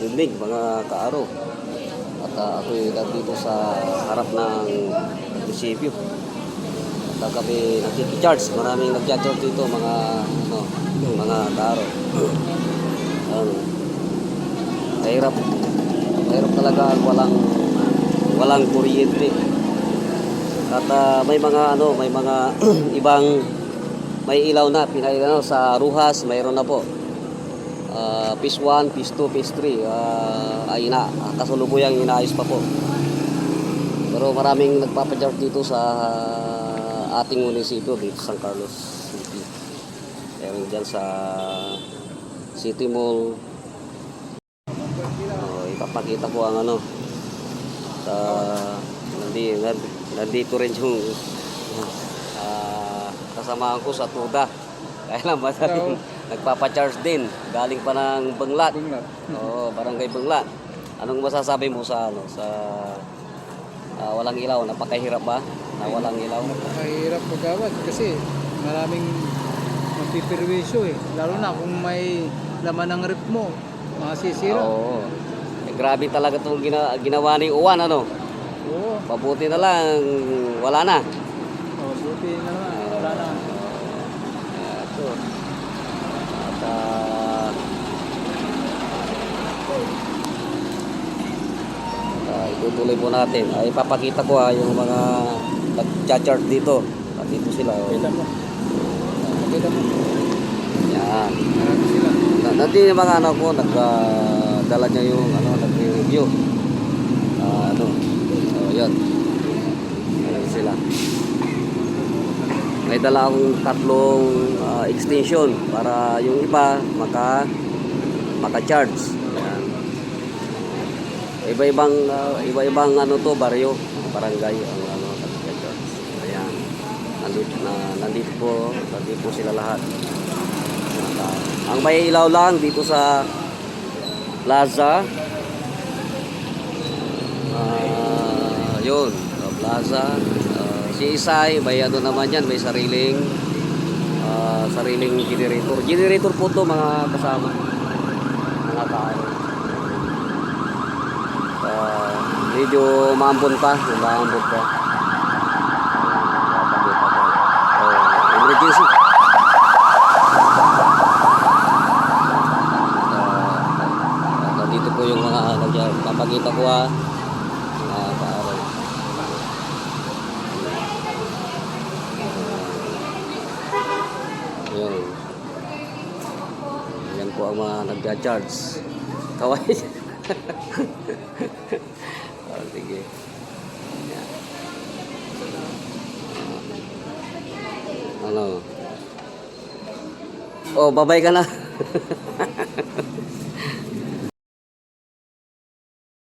dingding, mga kaaro. At uh, ako'y nandito sa harap ng munisipyo. At uh, kami nagkikicharge. Maraming nagkicharge dito, mga, ano, mga kaaro. ano, mahirap. Mahirap talaga walang walang kuryente. At ah, may mga ano, may mga ibang may ilaw na pinailaw sa Ruhas, mayroon na po. Ah, phase 1, phase 2, phase 3 ah, ay ina kasalubuyang inaayos pa po. Pero maraming nagpapajarp dito sa ating munisipyo dito sa San Carlos City. Meron dyan sa City Mall. Oh, ipapakita ko ang ano sa nandi, nand- nandito rin yung ah, kasamahan ko sa Tuda. Kaya lang madaling nagpapacharge din. Galing pa ng Banglat. Bunglat. Oo, barangay Banglat. Anong masasabi mo sa ano sa ah, walang ilaw? Napakahirap ba? Na walang ilaw? Mahirap magawad kasi maraming magpipirwisyo eh. Lalo na kung may laman ng rep mo, masisira. Oo. Eh, grabe talaga itong gina, ginawa ni Uwan, ano? Oo. Mabuti na lang, wala na. Oh, buti na naman. Wala na. Ito. At ah, itutuloy po natin. Ay, ipapakita ko ah, yung mga nag-chart dito. Dito sila. Oh. Kita mo. Kita mo. Yan. Marami sila. Na- Nanti yung mga ano ko, nagdala niya yung ano, nag-review. Ah, ano. So, yun. Ayan sila. May dala akong tatlong ah, extension para yung iba maka maka-charge. Iba-ibang ah, iba-ibang ano to baryo, barangay ang ano. Ayan. Nandito na nandito po, nandito po sila lahat. Ang may ilaw lang dito sa plaza. Ah, yun, sa plaza. Ah, si Isay, may ano naman yan, may sariling ah, sariling generator. Generator po to mga kasama. Mga tao. Medyo maambon pa, maambon pa. Emergency. Nandito po yung mga ko ang mga nagja-charge. Kaway. Oh, sige. Yan. Oh, babay ka na.